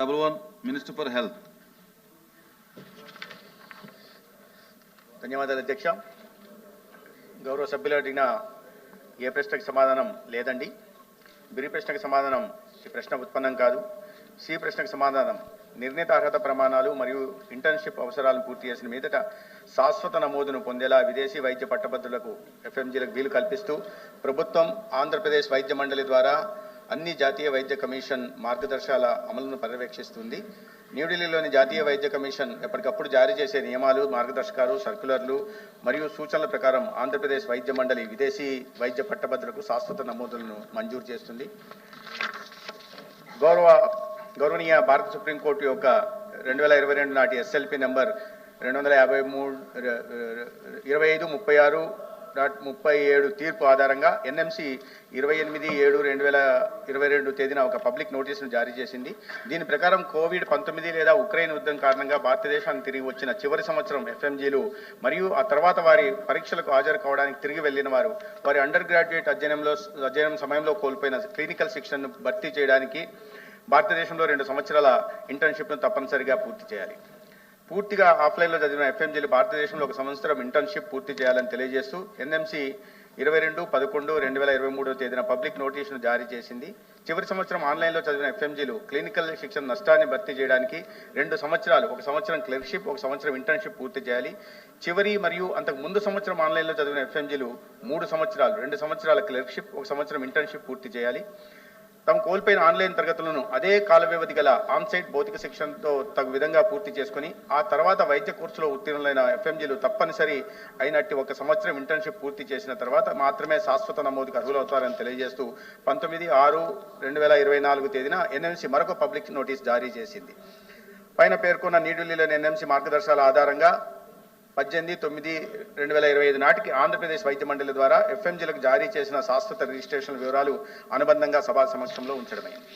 Double one minister for health ధన్యవాదాలు అధ్యక్ష. గౌరవ సభ్యులు అడిగిన ఏ ప్రశ్నకు సమాధానం లేదండి. బిరి ప్రశ్నకు సమాధానం ఈ ప్రశ్న ఉత్పన్నం కాదు. సి ప్రశ్నకు సమాధానం నిర్ణీత అర్హత ప్రమాణాలు మరియు ఇంటర్న్షిప్ అవసరాలను పూర్తి చేసిన మీదట శాశ్వత నమోదును పొందేలా విదేశీ వైద్య పట్టభద్రులకు ఎఫ్ఎంజీలకు వీలు కల్పిస్తూ ప్రభుత్వం ఆంధ్రప్రదేశ్ వైద్య మండలి ద్వారా అన్ని జాతీయ వైద్య కమిషన్ మార్గదర్శకాల అమలును పర్యవేక్షిస్తుంది. న్యూఢిల్లీలోని జాతీయ వైద్య కమిషన్ ఎప్పటికప్పుడు జారీ చేసే నియమాలు మార్గదర్శకాలు సర్కులర్లు మరియు సూచనల ప్రకారం ఆంధ్రప్రదేశ్ వైద్య మండలి విదేశీ వైద్య పట్టభద్రులకు శాశ్వత నమోదులను మంజూరు చేస్తుంది. గౌరవ గౌరవనీయ భారత సుప్రీంకోర్టు యొక్క రెండు వేల ఇరవై రెండు నాటి ఎస్ఎల్పి నెంబర్ రెండు వందల యాభై మూడు ఇరవై ఐదు ముప్పై ఆరు డాట్ ముప్పై ఏడు తీర్పు ఆధారంగా ఎన్ఎంసి ఇరవై ఎనిమిది ఏడు రెండు వేల ఇరవై రెండు తేదీన ఒక పబ్లిక్ నోటీసును జారీ చేసింది. దీని ప్రకారం కోవిడ్ పంతొమ్మిది లేదా ఉక్రెయిన్ యుద్ధం కారణంగా భారతదేశానికి తిరిగి వచ్చిన చివరి సంవత్సరం ఎఫ్ఎంజీలు మరియు ఆ తర్వాత వారి పరీక్షలకు హాజరు కావడానికి తిరిగి వెళ్ళిన వారు వారి అండర్ గ్రాడ్యుయేట్ అధ్యయనంలో అధ్యయనం సమయంలో కోల్పోయిన క్లినికల్ శిక్షణను భర్తీ చేయడానికి భారతదేశంలో రెండు సంవత్సరాల ఇంటర్న్షిప్ను తప్పనిసరిగా పూర్తి చేయాలి. పూర్తిగా ఆఫ్లైన్లో చదివిన ఎఫ్ఎంజీలు భారతదేశంలో ఒక సంవత్సరం ఇంటర్న్షిప్ పూర్తి చేయాలని తెలియజేస్తూ ఎన్ఎంసి ఇరవై రెండు పదకొండు రెండు వేల ఇరవై మూడో తేదీన పబ్లిక్ నోటీసును జారీ చేసింది. చివరి సంవత్సరం ఆన్లైన్లో చదివిన ఎఫ్ఎంజీలు క్లినికల్ శిక్షణ నష్టాన్ని భర్తీ చేయడానికి రెండు సంవత్సరాలు ఒక సంవత్సరం క్లర్క్షిప్ ఒక సంవత్సరం ఇంటర్న్షిప్ పూర్తి చేయాలి. చివరి మరియు అంతకు ముందు సంవత్సరం ఆన్లైన్లో చదివిన ఎఫ్ఎంజీలు మూడు సంవత్సరాలు రెండు సంవత్సరాల క్లర్క్షిప్ ఒక సంవత్సరం ఇంటర్న్షిప్ పూర్తి చేయాలి. తమ కోల్పోయిన ఆన్లైన్ తరగతులను అదే కాల వ్యవధి గల ఆన్సైట్ భౌతిక శిక్షణతో తగు విధంగా పూర్తి చేసుకుని ఆ తర్వాత వైద్య కోర్సులో ఉత్తీర్ణులైన ఎఫ్ఎంజీలు తప్పనిసరి అయినట్టు ఒక సంవత్సరం ఇంటర్న్షిప్ పూర్తి చేసిన తర్వాత మాత్రమే శాశ్వత నమోదుకు అర్హులవుతారని తెలియజేస్తూ పంతొమ్మిది ఆరు రెండు వేల ఇరవై నాలుగు తేదీన ఎన్ఎంసీ మరొక పబ్లిక్ నోటీస్ జారీ చేసింది. పైన పేర్కొన్న న్యూఢిల్లీలోని ఎన్ఎంసీ మార్గదర్శకాల ఆధారంగా పద్దెనిమిది తొమ్మిది రెండు వేల ఇరవై ఐదు నాటికి ఆంధ్రప్రదేశ్ వైద్య మండలి ద్వారా ఎఫ్ఎంజీలకు జారీ చేసిన శాశ్వత రిజిస్ట్రేషన్ వివరాలు అనుబంధంగా సభా సమక్షంలో ఉంచడమైంది.